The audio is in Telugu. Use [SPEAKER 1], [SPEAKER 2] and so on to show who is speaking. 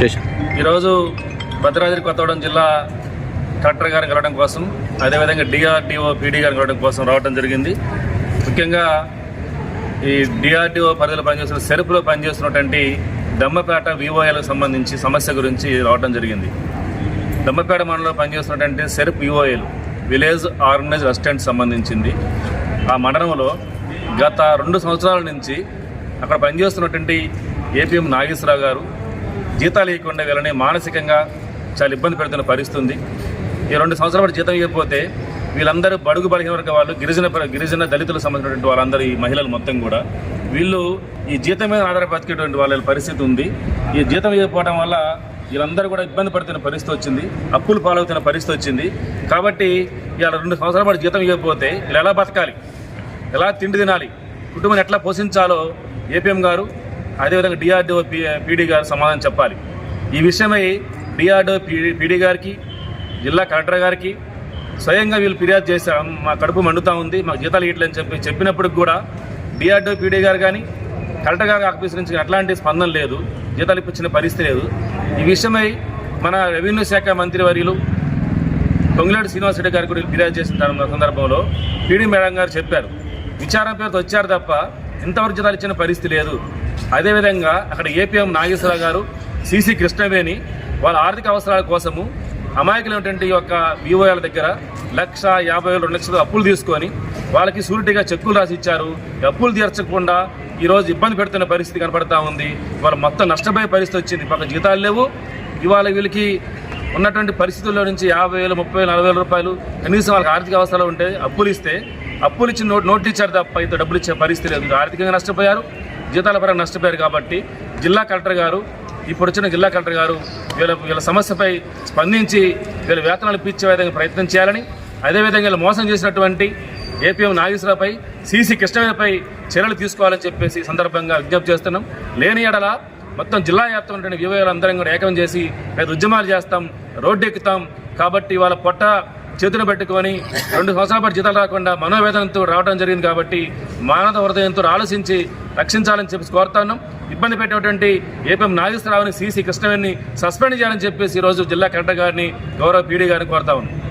[SPEAKER 1] చేశాం.
[SPEAKER 2] ఈరోజు భద్రాద్రి కొత్తగూడెం జిల్లా కలెక్టర్ గారిని కలవడం కోసం అదేవిధంగా డిఆర్డిఓ పీడీ గారిని కలవడం కోసం రావడం జరిగింది. ముఖ్యంగా ఈ డిఆర్డిఓ పరిధిలో పనిచేస్తున్న సెరుపులో పనిచేస్తున్నటువంటి దమ్మపేట వివోఏలకు సంబంధించి సమస్య గురించి రావడం జరిగింది. దమ్మపేట మండలంలో పనిచేస్తున్నటువంటి సెరుపు వివోఏలు విలేజ్ ఆర్గనైజ్ రెసిడెంట్ సంబంధించింది. ఆ మండలంలో గత రెండు సంవత్సరాల నుంచి అక్కడ పనిచేస్తున్నటువంటి ఏపీఎం నాగేశ్వరరావు గారు జీతాలు ఇవ్వకుండా వీళ్ళని మానసికంగా చాలా ఇబ్బంది పెడుతున్న పరిస్థితి ఉంది ఈ రెండు సంవత్సరాల పాటు జీతం ఇవ్వకపోతే వీళ్ళందరూ బడుగు బలహీన వర్గ వాళ్ళు గిరిజన గిరిజన దళితులకు సంబంధించినటువంటి వాళ్ళందరూ ఈ మహిళలు మొత్తం కూడా. వీళ్ళు ఈ జీతం మీద ఆధార బతికేటువంటి వాళ్ళ పరిస్థితి ఉంది. ఈ జీతం ఇవ్వకపోవడం వల్ల వీళ్ళందరూ కూడా ఇబ్బంది పడుతున్న పరిస్థితి వచ్చింది. అప్పులు పాలవుతున్న పరిస్థితి వచ్చింది. కాబట్టి వీళ్ళ రెండు సంవత్సరాల పాటు జీతం ఇవ్వకపోతే వీళ్ళు ఎలా బతకాలి? ఎలా తిండి తినాలి? కుటుంబాన్ని ఎట్లా పోషించాలో ఏపీఎం గారు అదేవిధంగా డిఆర్డిఓ పీడీ గారు సమాధానం చెప్పాలి. ఈ విషయమై డిఆర్డిఓ పీడీ గారికి జిల్లా కలెక్టర్ గారికి స్వయంగా వీళ్ళు ఫిర్యాదు చేశాం మా కడుపు మండుతా ఉంది మాకు జీతాలు ఇట్లని చెప్పి చెప్పినప్పటికి కూడా డిఆర్డిఓ పీడీ గారు కానీ కలెక్టర్ గారి ఆఫీస్ నుంచి అట్లాంటి స్పందన లేదు జీతాలు ఇప్పించిన పరిస్థితి లేదు. ఈ విషయమై మన రెవెన్యూ శాఖ మంత్రి వర్యులు పొంగులేటి శ్రీనివాసరెడ్డి గారు కూడా ఫిర్యాదు చేసిన సందర్భంలో పీడీ మేడం గారు చెప్పారు. విచారణ పేరుతో వచ్చారు తప్ప ఇంతవరకు జీతాలు ఇచ్చిన పరిస్థితి లేదు. అదేవిధంగా అక్కడ ఏపీఎం నాగేశ్వరరావు గారు సిసి కృష్ణవేణి వాళ్ళ ఆర్థిక అవసరాల కోసము అమాయకులైనటువంటి ఈ యొక్క వివోల దగ్గర లక్ష యాభై వేలు రెండు లక్షలు అప్పులు తీసుకొని వాళ్ళకి సూరిటీగా చెక్కులు రాసి ఇచ్చారు అప్పులు తీర్చకుండా ఈరోజు ఇబ్బంది పెడుతున్న పరిస్థితి కనపడతా ఉంది. వాళ్ళు మొత్తం నష్టపోయే పరిస్థితి వచ్చింది. పక్క జీతాలు లేవు. ఇవాళ వీళ్ళకి ఉన్నటువంటి పరిస్థితుల్లో నుంచి యాభై వేలు ముప్పై వేలు నలభై వేల రూపాయలు కనీసం వాళ్ళకి ఆర్థిక అవసరాలు ఉంటే అప్పులు ఇస్తే అప్పులు ఇచ్చి నోట్ నోట్లు ఇచ్చారు తప్ప ఇంత డబ్బులు ఇచ్చే పరిస్థితి లేదు. ఆర్థికంగా నష్టపోయారు. జీతాల పరంగా నష్టపోయారు కాబట్టి జిల్లా కలెక్టర్ గారు ఇప్పుడు వచ్చిన జిల్లా కలెక్టర్ గారు వీళ్ళ వీళ్ళ సమస్యపై స్పందించి వీళ్ళ వేతనాలు పిచ్చే విధంగా ప్రయత్నం చేయాలని అదేవిధంగా వీళ్ళు మోసం చేసినటువంటి ఏపీఎం నాగేశ్వరరావుపై సీసీ కృష్ణవేపై చర్యలు తీసుకోవాలని చెప్పేసి సందర్భంగా విజ్ఞప్తి చేస్తున్నాం. లేని ఎడల మొత్తం జిల్లా వ్యాప్తంగా ఉన్నటువంటి వివరాలందరం కూడా ఏకం చేసి పెద్ద ఉద్యమాలు చేస్తాం రోడ్డు ఎక్కుతాం కాబట్టి వాళ్ళ పొట్ట చేతులు పెట్టుకొని రెండు సంవత్సరాల పాటు జీతాలు రాకుండా మనోవేదనతో రావడం జరిగింది కాబట్టి మానవ హృదయంతో ఆలోచించి రక్షించాలని చెప్పి కోరుతాను ఇబ్బంది పెట్టినటువంటి ఏపీఎం నాగేశ్వరరావుని సీసీ కృష్ణవేణిని సస్పెండ్ చేయాలని చెప్పేసి ఈరోజు జిల్లా కలెక్టర్ గారిని గౌరవ పీడీ గారిని కోరుతా ఉన్నాను